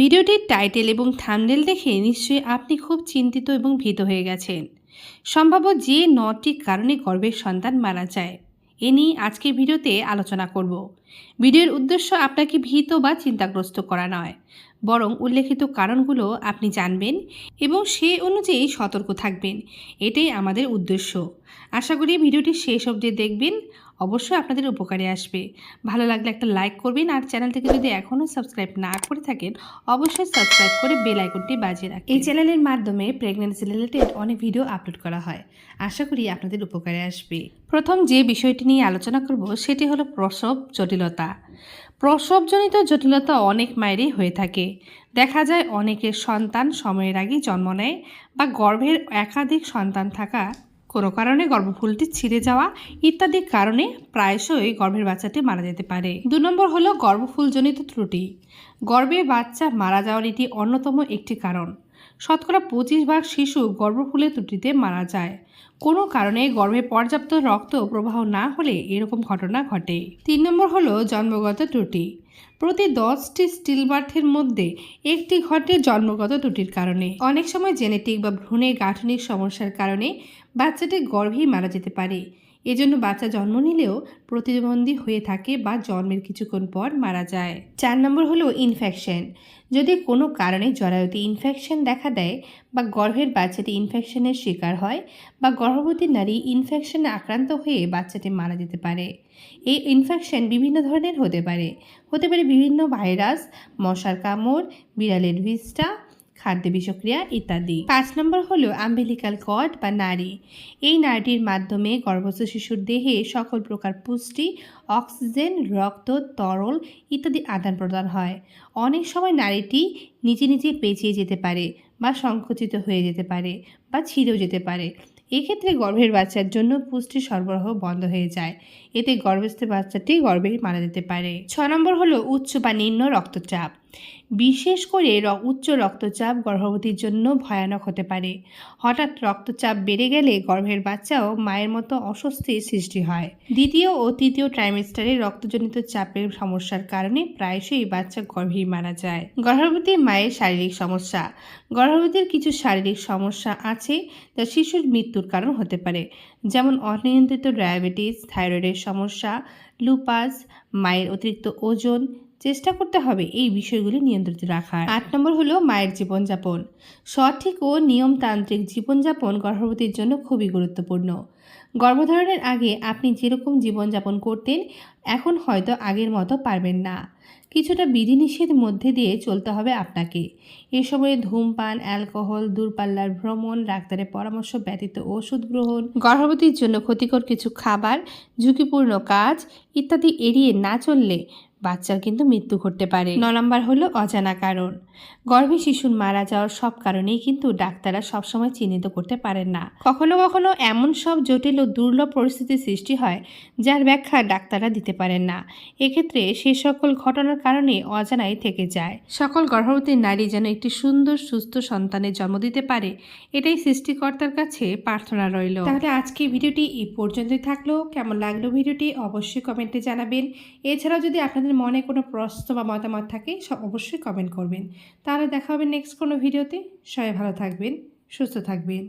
ভিডিওটির টাইটেল এবং থামনেল দেখে নিশ্চয়ই আপনি খুব চিন্তিত এবং ভীত হয়ে গেছেন। সম্ভাব্য যে নটি কারণে গর্ভের সন্তান মারা যায়, এ নিয়ে আজকের ভিডিওতে আলোচনা করব। ভিডিওর উদ্দেশ্য আপনাকে ভীত বা চিন্তাগ্রস্ত করা নয়, বরং উল্লেখিত কারণগুলো আপনি জানবেন এবং সে অনুযায়ী সতর্ক থাকবেন, এটাই আমাদের উদ্দেশ্য। আশা করি ভিডিওটি শেষ অবধি দেখবেন। অবশ্যই আপনাদের উপকারে আসবে। ভালো লাগলে একটা লাইক করবেন আর চ্যানেলটিকে যদি এখনও সাবস্ক্রাইব না করে থাকেন, অবশ্যই সাবস্ক্রাইব করে বেল আইকনটি বাজিয়ে রাখুন এই চ্যানেলের মাধ্যমে প্রেগন্যান্সি রিলেটেড অনেক ভিডিও আপলোড করা হয়। আশা করি আপনাদের উপকারে আসবে। প্রথম যে বিষয়টি নিয়ে আলোচনা করব সেটি হলো প্রসব জটিলতা। প্রসবজনিত জটিলতা অনেক মায়েরই হয়ে থাকে। দেখা যায় অনেকের সন্তান সময়ের আগে জন্ম নেয় বা গর্ভের একাধিক সন্তান থাকা কোনো কারণে গর্ভফুলটি ছিঁড়ে যাওয়া ইত্যাদি কারণে প্রায়শই গর্ভের বাচ্চাটি মারা যেতে পারে। দু নম্বর হলো গর্ভফুলজনিত ত্রুটি। গর্ভে বাচ্চা মারা যাওয়ার এটি অন্যতম একটি কারণ। শতকরা পঁচিশ ভাগ শিশু গর্ভফুলের ত্রুটিতে মারা যায়। কোনো কারণে গর্ভে পর্যাপ্ত রক্ত প্রবাহ না হলে এরকম ঘটনা ঘটে। তিন নম্বর হলো জন্মগত ত্রুটি। প্রতি দশটি স্টিল বার্থের মধ্যে একটি ঘটে জন্মগত ত্রুটির কারণে। অনেক সময় জেনেটিক বা ভ্রূণের গাঠনিক সমস্যার কারণে বাচ্চাটি গর্ভেই মারা যেতে পারে। এজন্য বাচ্চা জন্ম নিলেও প্রতিবন্ধী হয়ে থাকে বা জন্মের কিছুক্ষণ পর মারা যায়। চার নম্বর হলো ইনফেকশন যদি কোনো কারণে জরায়ুতে ইনফেকশন দেখা দেয় বা গর্ভের বাচ্চাটি ইনফেকশনের শিকার হয় বা গর্ভবতী নারী ইনফেকশনে আক্রান্ত হয়ে বাচ্চাটি মারা যেতে পারে। এই ইনফেকশন বিভিন্ন ধরনের হতে পারে। হতে পারে বিভিন্ন ভাইরাস মশার কামড়, বিড়ালের ভিস্টা খাদ্য বিষক্রিয়া ইত্যাদি। পাঁচ নম্বর হলো আম্বিলিকাল কর্ড বা নারী এই নারীটির মাধ্যমে গর্ভস্থ শিশুর দেহে সকল প্রকার পুষ্টি, অক্সিজেন, রক্ত, তরল ইত্যাদি আদান প্রদান হয়। অনেক সময় নারীটি নিজে নিজে পেঁচিয়ে যেতে পারে বা সংকুচিত হয়ে যেতে পারে বা ছিঁড়েও যেতে পারে। এক্ষেত্রে গর্ভের বাচ্চার জন্য পুষ্টি সরবরাহ বন্ধ হয়ে যায়। এতে গর্ভস্থ বাচ্চাটি গর্ভে মারা যেতে পারে। ছ নম্বর হলো উচ্চ বা নিম্ন রক্তচাপ। বিশেষ করে উচ্চ রক্তচাপ গর্ভবতীর জন্য ভয়ানক হতে পারে। হঠাৎ রক্তচাপ বেড়ে গেলে গর্ভের বাচ্চাও মায়ের মতো অস্বস্তির সৃষ্টি হয়। দ্বিতীয় ও তৃতীয় ট্রাইমেস্টারে রক্তজনিত চাপের সমস্যার কারণে প্রায়শই বাচ্চা গর্ভেই মারা যায়। গর্ভবতী মায়ের শারীরিক সমস্যা। গর্ভবতীর কিছু শারীরিক সমস্যা আছে যা শিশুর মৃত্যুর কারণ হতে পারে, যেমন অনিয়ন্ত্রিত ডায়াবেটিস, থাইরয়েডের সমস্যা লুপাস মায়ের অতিরিক্ত ওজন চেষ্টা করতে হবে এই বিষয়গুলি নিয়ন্ত্রিত রাখার। আট নম্বর হলো মায়ের জীবনযাপন। সঠিক ও নিয়মতান্ত্রিক জীবনযাপন গর্ভবতীর জন্য খুবই গুরুত্বপূর্ণ। গর্ভধারণের আগে আপনি যেরকম জীবনযাপন করতেন, এখন হয়তো আগের মতো পারবেন না। কিছুটা বিধিনিষেধ মধ্যে দিয়ে চলতে হবে আপনাকে। এ সময়ে ধূমপান, অ্যালকোহল, দূরপাল্লার ভ্রমণ, ডাক্তারের পরামর্শ, ব্যতীত ওষুধ গ্রহণ, গর্ভবতীর জন্য ক্ষতিকর কিছু খাবার, ঝুঁকিপূর্ণ কাজ ইত্যাদি এড়িয়ে না চললে বাচ্চার কিন্তু মৃত্যু ঘটতে পারে। ন নম্বর হলো অজানা কারণ। গর্ভে শিশুর মারা যাওয়ার সব কারণেই কিন্তু ডাক্তাররা সবসময় চিহ্নিত করতে পারেন না। কখনো কখনো এমন সব জটিল ও দুর্লভ পরিস্থিতির সৃষ্টি হয়, যার ব্যাখ্যা ডাক্তাররা দিতে পারেন না। এক্ষেত্রে সে সকল ঘটনার কারণে অজানাই থেকে যায়। সকল গর্ভবতী নারী যেন একটি সুন্দর, সুস্থ সন্তানের জন্ম দিতে পারে, এটাই সৃষ্টিকর্তার কাছে প্রার্থনা রইল। তাহলে আজকে ভিডিওটি এই পর্যন্তই থাকল। কেমন লাগল ভিডিওটি অবশ্যই কমেন্টে জানাবেন। এছাড়াও যদি আপনাদের মনে কোনো প্রশ্ন বা মতামত থাকে, সব অবশ্যই কমেন্ট করবেন। তাহলে দেখা হবে নেক্সট কোনো ভিডিওতে সবাই ভালো থাকবেন, সুস্থ থাকবেন।